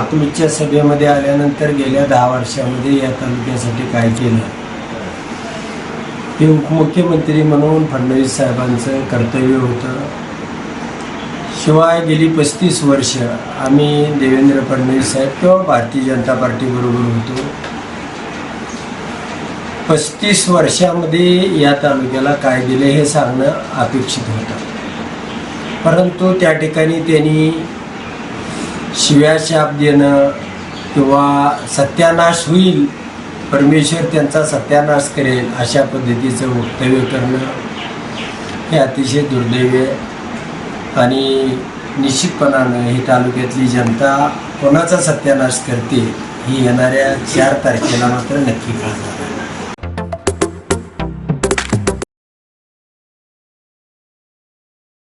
अकलूजच्या सभेमध्ये आल्यानंतर गेल्या दहा वर्षामध्ये या तालुक्यासाठी काय केलं? हे उपमुख्यमंत्री म्हणून फडणवीस साहेबांचं कर्तव्य होतं. शिवाय गेली पस्तीस वर्ष आम्ही देवेंद्र फडणवीस साहेब किंवा भारतीय जनता पार्टीबरोबर होतो. पस्तीस वर्षामध्ये या तालुक्याला काय दिले हे सांगणं अपेक्षित होतं. परंतु त्या ठिकाणी त्यांनी शिव्या शाप देणं किंवा सत्यानाश होईल परमेश्वर त्यांचा सत्यानाश करेल अशा पद्धतीचं वक्तव्य करणं हे अतिशय दुर्दैव आहे. आणि निश्चितपणानं ही तालुक्यातली जनता कोणाचा सत्यानाश करते ही येणाऱ्या चार तारखेला मात्र नक्की कळणार.